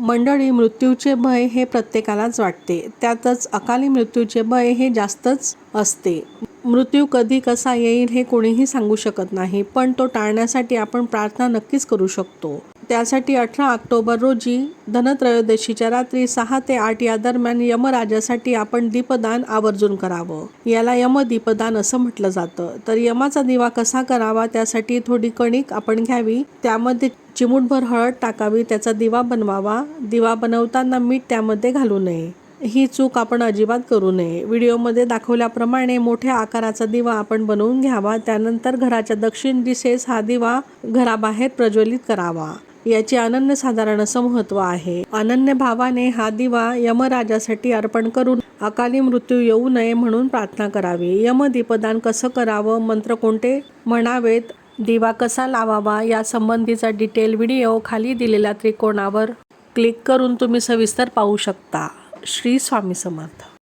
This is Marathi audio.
मंडळी मृत्यूचे भय हे प्रत्येकालाच वाटते. त्यातच अकाली मृत्यूचे भय हे जास्तच असते. मृत्यू कधी कसा येईल हे कोणीही सांगू शकत नाही पण तो टाळण्यासाठी आपण प्रार्थना नक्कीच करू शकतो. त्यासाठी अठरा ऑक्टोबर रोजी धनत्रयोदशीच्या रात्री सहा ते आठ या दरम्यान यमराजासाठी आपण दीपदान आवर्जून करावं. याला यमदीपदान असं म्हटलं जातं. तर यमाचा दिवा कसा करावा त्यासाठी थोडी कणिक आपण घ्यावी त्यामध्ये चिमूटभर हळद टाकावी त्याचा दिवा बनवावा. दिवा बनवताना मीठ त्यामध्ये घालू नये. ही चूक आपण अजिबात करू नये. व्हिडिओमध्ये दाखवल्याप्रमाणे मोठ्या आकाराचा दिवा आपण बनवून घ्यावा. त्यानंतर घराच्या दक्षिण दिशेस हा दिवा घराबाहेर प्रज्वलित करावा. याचे अनन्यसाधारण असं महत्त्व आहे. अनन्य भावाने हा दिवा यमराजासाठी अर्पण करून अकाली मृत्यू येऊ नये म्हणून प्रार्थना करावी. यमदीपदान कसं करावं? मंत्र कोणते? म्हणावेत दिवा कसा लावावा? या संबंधीचा डिटेल व्हिडिओ खाली दिलेल्या त्रिकोणावर क्लिक करून तुम्ही सविस्तर पाहू शकता. श्री स्वामी समर्थ.